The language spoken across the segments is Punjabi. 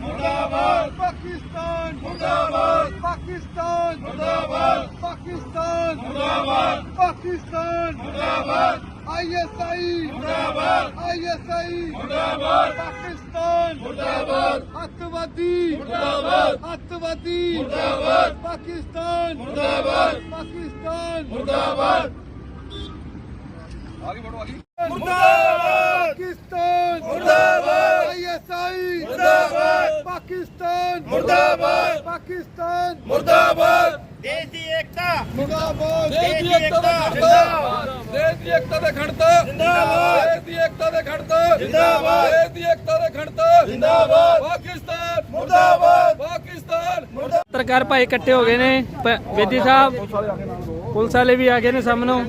ਮੁਰਦਾਬਾਦ। ਪਾਕਿਸਤਾਨ ਮੁਰਦਾਬਾਦ। ਪਾਕਿਸਤਾਨ ਮੁਰਦਾਬਾਦ। ਪਾਕਿਸਤਾਨ ਮੁਰਦਾਬਾਦ। ਪਾਕਿਸਤਾਨ ਮੁਰਦਾਬਾਦ। ਆਈਐਸਆਈ ਮੁਰਦਾਬਾਦ। ਆਈਐਸਆਈ ਮੁਰਦਾਬਾਦ। ਪਾਕਿਸਤਾਨ ਮੁਰਦਾਬਾਦ। ਅੱਤਵਾਦੀ ਮੁਰਦਾਬਾਦ। ਅੱਤਵਾਦੀ ਮੁਰਦਾਬਾਦ। ਪਾਕਿਸਤਾਨ ਮੁਰਦਾਬਾਦ। ਪਾਕਿਸਤਾਨ ਮੁਰਦਾਬਾਦ। ਮੁਰਦਾਬਾਦ। ਪਾਕਿਸਤਾਨ ਮੁਰਦਾਬਾਦ। ਆਈਐਸਆਈ ਪਾਕਿਸਤਾਨ। ਮੁਰਦਾਬਾਦ। ਪਾਕਿਸਤਾਨ। ਮੁਰਦਾਬਾਦ। ਦੇਸ਼ ਦੀ ਏਕਤਾ। ਮੁਰਦਾਬਾਦ। ਦੇਸ਼ ਦੀ ਏਕਤਾ ਦੇ ਖੜਤਾ ਦੇਸ਼ ਦੀ ਏਕਤਾ ਦੇ ਖੜਤਾ ਜਿੰਦਾਬਾਦ। ਦੇਸ਼ ਦੀ ਏਕਤਾ ਦੇ ਖੜਤਾ ਜਿੰਦਾਬਾਦ। ਦੇਸ਼ ਦੀ ਏਕਤਾ ਦੇ ਖੜਤਾ ਜਿੰਦਾਬਾਦ। ਪਾਕਿਸਤਾਨ। ਮੁਰਦਾਬਾਦ। ਪਾਕਿਸਤਾਨ। ਪੱਤਰਕਾਰ ਭਾਈ ਇਕੱਠੇ ਹੋ ਗਏ ਨੇ। ਬੇਦੀ ਸਾਹਿਬ ਪੁਲਿਸ ਵਾਲੇ ਵੀ ਆ ਗਏ ਨੇ ਸਾਹਮਣੋਂ।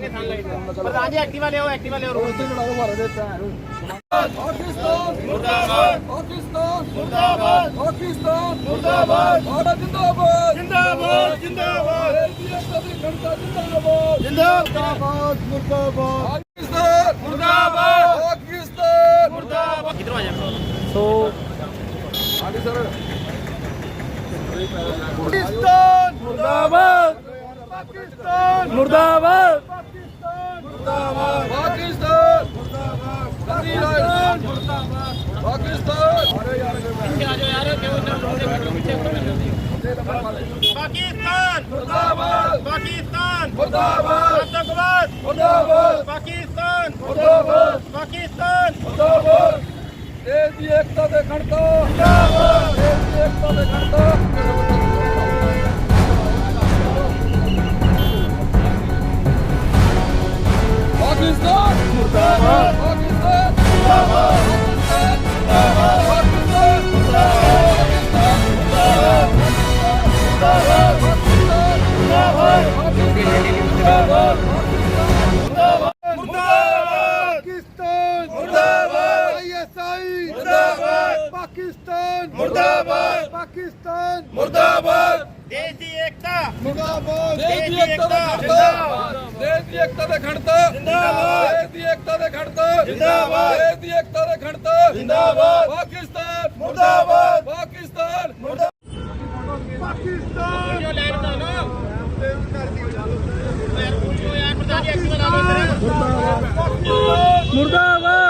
ਪ੍ਰਧਾਨ ਜੀ ਐਕਟਿਵਾ ਲਿਓ ਐਕਟਿਵਾ ਲਿਓ ਪਾਕਿਸਤਾਨ ਮੁਰਦਾਬਾਦ ਪਾਕਿਸਤਾਨ ਮੁਰਦਾਬਾਦ ਪਾਕਿਸਤਾਨ ਮੁਰਦਾਬਾਦ ਭਾਰਤ ਜਿੰਦਾਬਾਦ ਜਿੰਦਾਬਾਦ ਜਿੰਦਾਬਾਦ ਜਿੰਦਾਬਾਦ ਜਿੰਦਾਬਾਦ ਮੁਰਦਾਬਾਦ ਪਾਕਿਸਤਾਨ ਮੁਰਦਾਬਾਦ ਪਾਕਿਸਤਾਨ ਮੁਰਦਾਬਾਦ ਕਿਧਰੋਂ ਆ ਜਾ ਸੋ ਹਾਂਜੀ ਸਰ ਪਾਕਿਸਤਾਨ ਮੁਰਦਾਬਾਦ ਪਾਕਿਸਤਾਨ ਮੁਰਦਾਬਾਦ ਪਾਕਿਸਤਾਨ ਮੁਰਦਾਬਾਦ ਪਾਕਿਸਤਾਨ ਮੁਰਦਾਬਾਦ ਕੰਦੀ ਰਾਜਸਥਾਨ ਮੁਰਦਾਬਾਦ ਪਾਕਿਸਤਾਨ। ਅਰੇ ਯਾਰ ਆ ਜਾਓ ਯਾਰ ਕਿਉਂ ਨਾ ਪਿੱਛੇ ਪਾਕਿਸਤਾਨ ਮੁਰਦਾਬਾਦ। ਪਾਕਿਸਤਾਨ। ਮੁਰਦਾਬਾਦ। ਆਤੰਕਵਾਦ। ਮੁਰਦਾਬਾਦ। ਪਾਕਿਸਤਾਨ। ਮੁਰਦਾਬਾਦ। ਪਾਕਿਸਤਾਨ। ਮੁਰਦਾਬਾਦ। ਦੇਸ਼ ਦੀ ਏਕਤਾ ਦੇ ਖੜਤਾ। ਜਿੰਦਾਬਾਦ ਦੇਸ਼ ਦੀ ਏਕਤਾ ਦੇ ਖੜਤਾ। ਪਾਕਿਸਤਾਨ। ਮੁਰਦਾਬਾਦ। ਪਾਕਿਸਤਾਨ। ਮੁਰਦਾਬਾਦ। ਪਾਕਿਸਤਾਨ। ਮੁਰਦਾਬਾਦ। ਦੇਸ਼ ਦੀ ਏਕਤਾ। ਮੁਰਦਾਬਾਦ। ਦੇਸ਼ ਦੀ ਏਕਤਾ ਦੇ ਖੜਤਾ ਦੇਸ਼ ਦੀ ਏਕਤਾ ਦੇ ਖੜਤਾ ਜਿੰਦਾਬਾਦ। ਦੇਸ਼ ਦੀ ਏਕਤਾ ਦੇ ਖੜਤਾ ਜਿੰਦਾਬਾਦ। ਦੇਸ਼ ਦੀ ਏਕਤਾ ਦੇ ਖੜਤਾ ਜਿੰਦਾਬਾਦ। ਪਾਕਿਸਤਾਨ। ਮੁਰਦਾਬਾਦ। ਪਾਕਿਸਤਾਨ। ਪਾਕਿਸਤਾਨ। ਜੋ ਲੈਣ ਦਾ ਨਾ। ਮੁਰਦਾਬਾਦ। ਮੁਰਦਾਬਾਦ।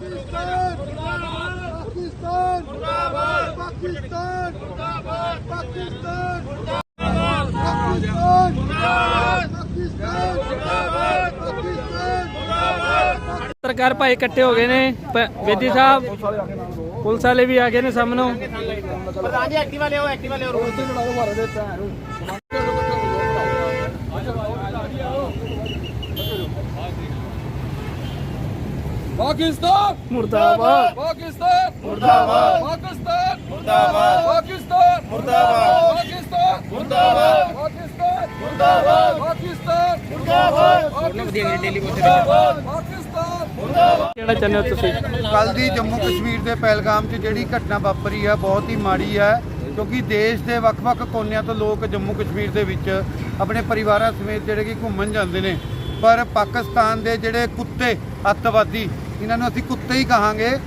ਪਾਕਿਸਤਾਨ ਪਾਕਿਸਤਾਨ ਮੁਰਦਾਬਾਦ ਪਾਕਿਸਤਾਨ ਮੁਰਦਾਬਾਦ ਪਾਕਿਸਤਾਨ ਮੁਰਦਾਬਾਦ ਪਾਕਿਸਤਾਨ ਮੁਰਦਾਬਾਦ ਪਾਕਿਸਤਾਨ ਮੁਰਦਾਬਾਦ ਪਾਕਿਸਤਾਨ ਮੁਰਦਾਬਾਦ ਪੱਤਰਕਾਰ ਭਾਈ ਇਕੱਠੇ ਹੋ ਗਏ ਨੇ ਬੇਦੀ ਸਾਹਿਬ ਪੁਲਿਸ ਵਾਲੇ ਵੀ ਆ ਗਏ ਨੇ ਸਾਹਮਣੋਂ। ਪ੍ਰਧਾਨ ਜੀ ਐਕਟਿਵਾ ਲਿਓ ਐਕਟਿਵਾ ਲਿਓ ਪਾਕਿਸਤਾਨ ਮੁਰਦਾਬਾਦ। ਪਾਕਿਸਤਾਨ ਮੁਰਦਾਬਾਦ। ਪਾਕਿਸਤਾਨ ਮੁਰਦਾਬਾਦ। ਪਾਕਿਸਤਾਨ ਮੁਰਦਾਬਾਦ। ਪਾਕਿਸਤਾਨ ਮੁਰਦਾਬਾਦ। ਪਾਕਿਸਤਾਨ ਮੁਰਦਾਬਾਦ। ਪਾਕਿਸਤਾਨ ਮੁਰਦਾਬਾਦ। ਪਾਕਿਸਤਾਨ ਪਾਕਿਸਤਾਨ ਮੁਰਦਾਬਾਦ। ਕਿਹੜਾ ਚਾਹੁੰਦੇ ਹੋ ਤੁਸੀਂ? ਕੱਲ ਦੀ ਜੰਮੂ ਕਸ਼ਮੀਰ ਦੇ ਪਹਿਲਗਾਮ 'ਚ ਜਿਹੜੀ ਘਟਨਾ ਵਾਪਰੀ ਹੈ ਬਹੁਤ ਹੀ ਮਾੜੀ ਹੈ ਕਿਉਂਕਿ ਦੇਸ਼ ਦੇ ਵੱਖ-ਵੱਖ ਕੋਨਿਆਂ ਤੋਂ ਲੋਕ ਜੰਮੂ ਕਸ਼ਮੀਰ ਦੇ ਵਿੱਚ ਆਪਣੇ ਪਰਿਵਾਰਾਂ ਸਮੇਤ ਜਿਹੜੇ ਕਿ ਘੁੰਮਣ ਜਾਂਦੇ ਨੇ। ਪਰ ਪਾਕਿਸਤਾਨ ਦੇ ਜਿਹੜੇ ਕੁੱਤੇ ਅੱਤਵਾਦੀ ਇਹਨਾਂ ਨੂੰ ਅਸੀਂ ਕੁੱਤੇ ਹੀ ਕਹਾਂਗੇ।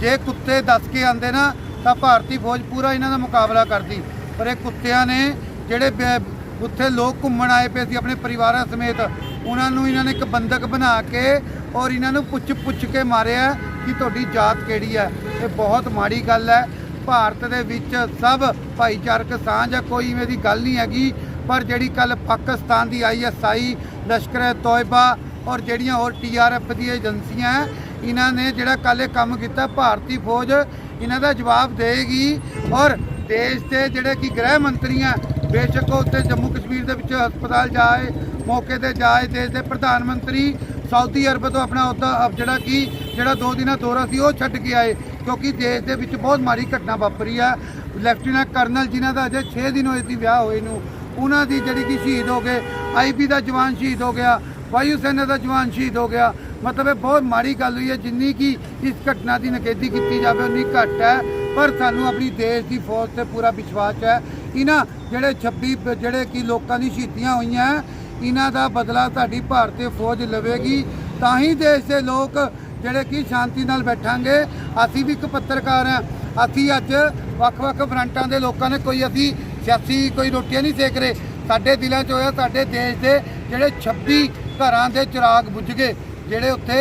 ਜੇ ਕੁੱਤੇ ਦੱਸ ਕੇ ਆਂਦੇ ਨਾ, ਤਾਂ ਭਾਰਤੀ ਫੌਜ ਪੂਰਾ ਇਹਨਾਂ ਦਾ ਮੁਕਾਬਲਾ ਕਰਦੀ। ਪਰ ਇਹ ਕੁੱਤਿਆਂ ਨੇ ਜਿਹੜੇ ਬੇ- ਉੱਥੇ ਲੋਕ ਘੁੰਮਣ ਆਏ ਪਏ ਸੀ ਆਪਣੇ ਪਰਿਵਾਰਾਂ ਸਮੇਤ, ਉਹਨਾਂ ਨੂੰ ਇਹਨਾਂ ਨੇ ਇੱਕ ਬੰਦਕ ਬਣਾ ਕੇ ਔਰ ਇਹਨਾਂ ਨੂੰ ਪੁੱਛ ਪੁੱਛ ਕੇ ਮਾਰਿਆ ਕਿ ਤੁਹਾਡੀ ਜਾਤ ਕਿਹੜੀ ਹੈ। ਇਹ ਬਹੁਤ ਮਾੜੀ ਗੱਲ ਹੈ। ਭਾਰਤ ਦੇ ਵਿੱਚ ਸਭ ਭਾਈਚਾਰਕ ਸਾਂਝ ਹੈ ਕੋਈ ਇਵੇਂ ਦੀ ਗੱਲ ਨਹੀਂ ਹੈਗੀ। ਪਰ ਜਿਹੜੀ ਕੱਲ ਪਾਕਿਸਤਾਨ ਦੀ ਆਈਐਸਆਈ ਲਸ਼ਕਰ ਤੋਇਬਾ ਔਰ ਜਿਹੜੀਆਂ ਹੋਰ ਟੀਆਰਐਫ ਦੀਆਂ ਏਜੰਸੀਆਂ ਹੈ, ਇਹਨਾਂ ਨੇ ਜਿਹੜਾ ਕੱਲ ਇਹ ਕੰਮ ਕੀਤਾ ਭਾਰਤੀ ਫੌਜ ਇਹਨਾਂ ਦਾ ਜਵਾਬ ਦੇਗੀ ਔਰ ਦੇਸ਼ ਦੇ ਜਿਹੜੇ ਕਿ ਗ੍ਰਹਿ ਮੰਤਰੀ ਆ ਬੇਸ਼ੱਕ ਉਹ ਉੱਥੇ ਜੰਮੂ ਕਸ਼ਮੀਰ ਦੇ ਵਿੱਚ ਹਸਪਤਾਲ ਜਾਏ ਮੌਕੇ ਤੇ ਜਾਏ ਦੇਸ਼ ਦੇ ਪ੍ਰਧਾਨ ਮੰਤਰੀ ਸਾਊਦੀ ਅਰਬ ਤੋਂ ਆਪਣਾ ਉਹਦਾ ਜਿਹੜਾ ਕਿ ਜਿਹੜਾ ਦੋ ਦਿਨਾਂ ਦੌਰਾ ਸੀ ਉਹ ਛੱਡ ਕੇ ਆਏ ਕਿਉਂਕਿ ਦੇਸ਼ ਦੇ ਵਿੱਚ ਬਹੁਤ ਮਾੜੀ ਘਟਨਾ ਵਾਪਰੀ ਆ। ਲੈਫਟੀਨੈਂਟ ਕਰਨਲ ਜਿਨ੍ਹਾਂ ਦਾ ਅਜੇ 6 ਦਿਨ ਹੋਏ ਸੀ ਵਿਆਹ ਹੋਏ ਨੂੰ ਉਹਨਾਂ ਦੀ ਜਿਹੜੀ ਕਿ ਸ਼ਹੀਦ ਹੋ ਗਏ ਆਈਬੀ ਦਾ ਜਵਾਨ ਸ਼ਹੀਦ ਹੋ ਗਿਆ ਵਾਯੂ ਸੈਨਾ ਦਾ ਜਵਾਨ ਸ਼ਹੀਦ ਹੋ ਗਿਆ। ਮਤਲਬ ਇਹ ਬਹੁਤ ਮਾੜੀ ਗੱਲ ਹੋਈ ਹੈ, ਜਿੰਨੀ ਕਿ ਇਸ ਘਟਨਾ ਦੀ ਨਕੇਦੀ ਕੀਤੀ ਜਾਵੇ, ਉਨੀ ਘੱਟ ਹੈ। ਪਰ ਸਾਨੂੰ ਆਪਣੀ ਦੇਸ਼ ਦੀ ਫੌਜ ਤੇ ਪੂਰਾ ਵਿਸ਼ਵਾਸ ਹੈ। ਇਹਨਾਂ ਜਿਹੜੇ 26 ਜਿਹੜੇ ਕਿ ਲੋਕਾਂ ਦੀ ਸ਼ਹੀਦੀਆਂ ਹੋਈਆਂ, ਇਹਨਾਂ ਦਾ ਬਦਲਾ ਸਾਡੀ ਭਾਰਤੀ ਫੌਜ ਲਵੇਗੀ। ਤਾਂ ਹੀ ਦੇਸ਼ ਦੇ ਲੋਕ ਜਿਹੜੇ ਕਿ ਸ਼ਾਂਤੀ ਨਾਲ ਬੈਠਾਂਗੇ। ਅਸੀਂ ਵੀ ਇੱਕ ਪੱਤਰਕਾਰ ਹਾਂ। ਅਸੀਂ ਅੱਜ ਵੱਖ-ਵੱਖ ਫਰੰਟਾਂ ਦੇ ਲੋਕਾਂ ਨੇ ਕੋਈ ਅਸੀਂ ਸਿਆਸੀ ਕੋਈ ਰੋਟੀਆਂ ਨਹੀਂ ਸੇਕ ਰਹੇ। ਸਾਡੇ ਦਿਲਾਂ 'ਚ ਹੋਇਆ, ਸਾਡੇ ਦੇਸ਼ ਦੇ ਜਿਹੜੇ 26 ਘਰਾਂ ਦੇ ਚਿਰਾਗ ਬੁੱਝ ਗਏ, ਜਿਹੜੇ ਉੱਥੇ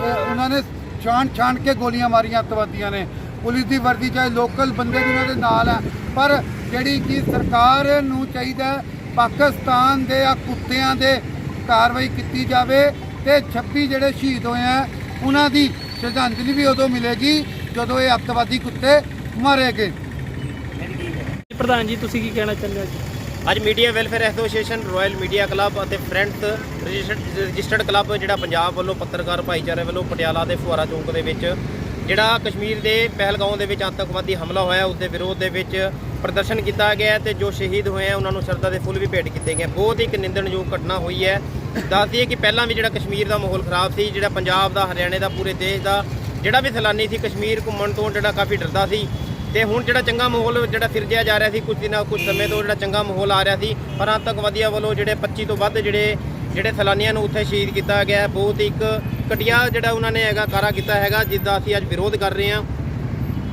ਉਹਨਾਂ ਨੇ ਛਾਣ ਛਾਣ ਕੇ ਗੋਲੀਆਂ ਮਾਰੀਆਂ, ਅੱਤਵਾਦੀਆਂ ਨੇ। ਪੁਲਿਸ ਦੀ ਵਰਦੀ ਚਾਹੇ ਲੋਕਲ ਬੰਦੇ ਵੀ ਉਹਨਾਂ ਦੇ ਨਾਲ ਆ, ਪਰ ਜਿਹੜੀ ਕਿ ਸਰਕਾਰ ਨੂੰ ਚਾਹੀਦਾ ਪਾਕਿਸਤਾਨ ਦੇ ਆ ਕੁੱਤਿਆਂ ਦੇ ਕਾਰਵਾਈ ਕੀਤੀ ਜਾਵੇ ਤੇ 26 ਜਿਹੜੇ ਸ਼ਹੀਦ ਹੋਏ ਆ, ਉਹਨਾਂ ਦੀ ਸ਼ਰਧਾਂਜਲੀ ਵੀ ਉਦੋਂ ਮਿਲੇਗੀ ਜਦੋਂ ਇਹ ਅੱਤਵਾਦੀ ਕੁੱਤੇ ਮਾਰੇ ਗਏ। ਪ੍ਰਧਾਨ ਜੀ, ਤੁਸੀਂ ਕੀ ਕਹਿਣਾ ਚਾਹੁੰਦੇ ਹੋ ਅੱਜ media welfare association royal media club ਅਤੇ ਫਰੈਂਡਸ ਰਜਿਸਟਰਡ ਕਲੱਬ ਜਿਹੜਾ ਪੰਜਾਬ ਵੱਲੋਂ ਪੱਤਰਕਾਰ ਭਾਈਚਾਰੇ ਵੱਲੋਂ ਪਟਿਆਲਾ ਦੇ ਫੁਆਰਾ ਚੌਂਕ ਦੇ ਵਿੱਚ, ਜਿਹੜਾ ਕਸ਼ਮੀਰ ਦੇ ਪਹਿਲਗਾਉਂ ਦੇ ਵਿੱਚ ਆਤੰਕਵਾਦੀ ਹਮਲਾ ਹੋਇਆ ਉਸ ਦੇ ਵਿਰੋਧ ਦੇ ਵਿੱਚ ਪ੍ਰਦਰਸ਼ਨ ਕੀਤਾ ਗਿਆ ਹੈ ਤੇ ਜੋ ਸ਼ਹੀਦ ਹੋਏ ਆ, ਉਹਨਾਂ ਨੂੰ ਸ਼ਰਧਾ ਦੇ ਫੁੱਲ ਵੀ ਭੇਟ ਕੀਤੇ ਗਏ। ਬਹੁਤ ਹੀ ਇੱਕ ਨਿੰਦਣਯੋਗ ਘਟਨਾ ਹੋਈ ਹੈ। ਦੱਸਦੀ ਦਈਏ ਕਿ ਪਹਿਲਾਂ ਵੀ ਜਿਹੜਾ ਕਸ਼ਮੀਰ ਦਾ ਮਾਹੌਲ ਖਰਾਬ ਸੀ, ਜਿਹੜਾ ਪੰਜਾਬ ਦਾ, ਹਰਿਆਣੇ ਦਾ, ਪੂਰੇ ਦੇਸ਼ ਦਾ, ਜਿਹੜਾ ਵੀ ਸੈਲਾਨੀ ਸੀ ਕਸ਼ਮੀਰ ਘੁੰਮਣ ਤੋਂ, ਜਿਹੜਾ ਕਾਫੀ ਡਰਦਾ ਸੀ ਤੇ ਹੁਣ ਜਿਹੜਾ ਚੰਗਾ ਮਾਹੌਲ ਜਿਹੜਾ ਸਿਰਜਿਆ ਜਾ ਰਿਹਾ ਸੀ ਕੁਝ ਦਿਨਾਂ ਕੁਝ ਸਮੇਂ ਤੋਂ ਜਿਹੜਾ ਚੰਗਾ ਮਾਹੌਲ ਆ ਰਿਹਾ ਸੀ, ਪਰ ਆਤੰਕਵਾਦੀਆਂ ਵੱਲੋਂ ਜਿਹੜੇ 25 ਤੋਂ ਵੱਧ ਜਿਹੜੇ ਜਿਹੜੇ ਸੈਲਾਨੀਆਂ ਨੂੰ ਉੱਥੇ ਸ਼ਹੀਦ ਕੀਤਾ ਗਿਆ, ਬਹੁਤ ਹੀ ਇੱਕ ਘਟੀਆ ਜਿਹੜਾ ਉਹਨਾਂ ਨੇ ਹੈਗਾ ਕਾਰਾ ਕੀਤਾ ਹੈਗਾ ਜਿਸ ਦਾ ਅਸੀਂ ਅੱਜ ਵਿਰੋਧ ਕਰ ਰਹੇ ਹਾਂ।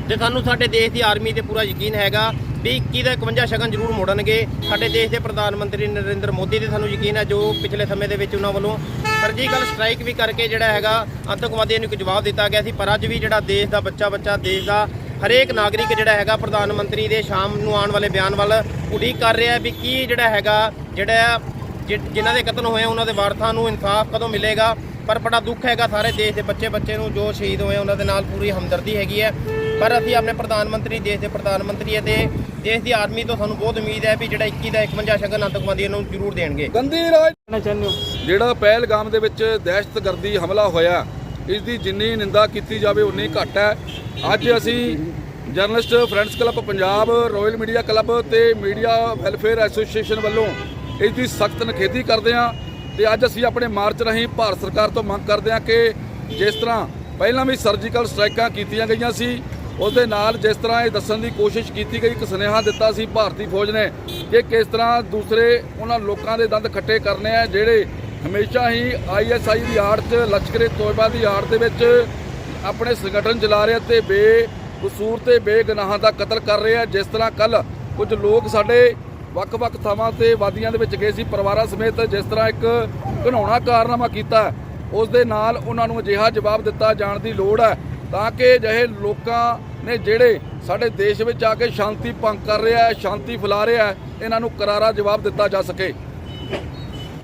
ਤੇ ਸਾਨੂੰ ਸਾਡੇ ਦੇਸ਼ ਦੀ ਆਰਮੀ ਤੇ ਪੂਰਾ ਯਕੀਨ ਹੈਗਾ ਵੀ 21 ਦਾ 51 ਸ਼ਗਨ ਜ਼ਰੂਰ ਮੋੜਨਗੇ। ਸਾਡੇ ਦੇਸ਼ ਦੇ ਪ੍ਰਧਾਨ ਮੰਤਰੀ ਨਰਿੰਦਰ ਮੋਦੀ ਤੇ ਸਾਨੂੰ ਯਕੀਨ ਹੈ ਜੋ ਪਿਛਲੇ ਸਮੇਂ ਦੇ ਵਿੱਚ ਉਹਨਾਂ ਵੱਲੋਂ ਸਰਜੀਕਲ ਸਟ੍ਰਾਈਕ ਵੀ ਕਰਕੇ ਜਿਹੜਾ ਹੈਗਾ ਆਤੰਕਵਾਦੀਆਂ ਨੂੰ ਇੱਕ ਜਵਾਬ ਦਿੱਤਾ ਗਿਆ ਸੀ, ਪਰ ਅੱਜ ਵੀ ਜਿਹੜਾ ਦੇਸ਼ ਦਾ ਬੱਚਾ ਬੱਚਾ ਦੇਸ਼ ਦਾ ਹਰੇਕ ਨਾਗਰਿਕ ਜਿਹੜਾ ਹੈਗਾ ਪ੍ਰਧਾਨ ਮੰਤਰੀ ਦੇ ਸ਼ਾਮ ਨੂੰ ਆਉਣ ਵਾਲੇ ਬਿਆਨ ਵੱਲ ਉਡੀਕ ਕਰ ਰਿਹਾ ਵੀ ਕੀ ਜਿਹੜਾ ਹੈਗਾ ਜਿਹੜਾ ਜਿ- ਜਿਨ੍ਹਾਂ ਦੇ ਕਤਲ ਹੋਏ ਆ, ਉਹਨਾਂ ਦੇ ਵਾਰਸਾਂ ਨੂੰ ਇਨਸਾਫ ਕਦੋਂ ਮਿਲੇਗਾ? ਪਰ ਬੜਾ ਦੁੱਖ ਹੈਗਾ ਸਾਰੇ ਦੇਸ਼ ਦੇ ਬੱਚੇ ਬੱਚੇ ਨੂੰ ਜੋ ਸ਼ਹੀਦ ਹੋਏ ਉਹਨਾਂ ਦੇ ਨਾਲ ਪੂਰੀ ਹਮਦਰਦੀ ਹੈਗੀ ਹੈ। ਪਰ ਅਸੀਂ ਆਪਣੇ ਪ੍ਰਧਾਨ ਮੰਤਰੀ ਦੇਸ਼ ਦੇ ਪ੍ਰਧਾਨ ਮੰਤਰੀ ਅਤੇ ਦੇਸ਼ ਦੀ ਆਰਮੀ ਤੋਂ ਸਾਨੂੰ ਬਹੁਤ ਉਮੀਦ ਹੈ ਵੀ ਜਿਹੜਾ 21 ਦਾ 51 ਸ਼ਗਨ ਆਤੰਕਵਾਦੀਆਂ ਨੂੰ ਜ਼ਰੂਰ ਦੇਣਗੇ। ਗੰਦੀ ਰਾਜ ਜਿਹੜਾ ਪਹਿਲਗਾਮ ਦੇ ਵਿੱਚ ਦਹਿਸ਼ਤਗਰਦੀ ਹਮਲਾ ਹੋਇਆ ਇਸ ਦੀ ਜਿੰਨੀ ਨਿੰਦਾ ਕੀਤੀ ਜਾਵੇ ਉਨੀ ਘੱਟ ਹੈ। ਅੱਜ ਅਸੀਂ journalist friends club Punjab royal media club ਤੇ ਮੀਡੀਆ ਵੈਲਫੇਅਰ ਐਸੋਸੀਏਸ਼ਨ ਵੱਲੋਂ ਇਸ ਦੀ ਸਖਤ ਨਿਖੇਧੀ ਕਰਦੇ ਹਾਂ ਤੇ ਅੱਜ ਅਸੀਂ ਆਪਣੇ ਮਾਰਚ ਰਾਹੀਂ ਭਾਰਤ ਸਰਕਾਰ ਤੋਂ ਮੰਗ ਕਰਦੇ ਹਾਂ ਕਿ ਜਿਸ ਤਰ੍ਹਾਂ ਪਹਿਲਾਂ ਵੀ ਸਰਜੀਕਲ ਸਟ੍ਰਾਈਕਾਂ ਕੀਤੀਆਂ ਗਈਆਂ ਸੀ, ਉਸ ਦੇ ਨਾਲ ਜਿਸ ਤਰ੍ਹਾਂ ਇਹ ਦੱਸਣ ਦੀ ਕੋਸ਼ਿਸ਼ ਕੀਤੀ ਗਈ, ਇੱਕ ਸੁਨੇਹਾ ਦਿੱਤਾ ਸੀ ਭਾਰਤੀ ਫੌਜ ਨੇ ਕਿ ਕਿਸ ਤਰ੍ਹਾਂ ਦੂਸਰੇ ਉਹਨਾਂ ਲੋਕਾਂ ਦੇ ਦੰਦ ਖੱਟੇ ਕਰਨੇ ਆ, ਜਿਹੜੇ ਹਮੇਸ਼ਾ ਹੀ ਆਈਐਸਆਈ ਦੀ ਆੜ 'ਚ ਲਸ਼ਕਰੇ ਤੋਇਬਾ ਦੀ ਆੜ ਦੇ ਵਿੱਚ ਆਪਣੇ ਸੰਗਠਨ ਚਲਾ ਰਿਹਾ ਤੇ ਬੇਕਸੂਰ ਤੇ ਬੇਗਨਾਹਾਂ ਦਾ ਕਤਲ ਕਰ ਰਿਹਾ। ਜਿਸ ਤਰ੍ਹਾਂ ਕੱਲ ਕੁਝ ਲੋਕ ਸਾਡੇ ਵੱਖ-ਵੱਖ ਥਾਵਾਂ ਤੇ ਵਾਦੀਆਂ ਦੇ ਵਿੱਚ ਗਏ ਸੀ, ਪਰਿਵਾਰਾਂ ਸਮੇਤ ਜਿਸ ਤਰ੍ਹਾਂ ਇੱਕ ਘਿਨਾਉਣਾ ਕਾਰਨਾਮਾ ਕੀਤਾ। ਉਸ ਦੇ ਨਾਲ ਉਹਨਾਂ ਨੂੰ ਅਜਿਹਾ ਜਵਾਬ ਦਿੱਤਾ ਜਾਣ ਦੀ ਲੋੜ ਹੈ ਤਾਂ ਕਿ ਅਜਿਹੇ ਲੋਕਾਂ ਨੇ ਜਿਹੜੇ ਸਾਡੇ ਦੇਸ਼ ਵਿੱਚ ਆ ਕੇ ਸ਼ਾਂਤੀ ਭੰਗ ਕਰ ਰਿਹਾ ਹੈ, ਸ਼ਾਂਤੀ ਫੈਲਾ ਰਿਹਾ ਹੈ, ਇਹਨਾਂ ਨੂੰ ਕਰਾਰਾ ਜਵਾਬ ਦਿੱਤਾ ਜਾ ਸਕੇ।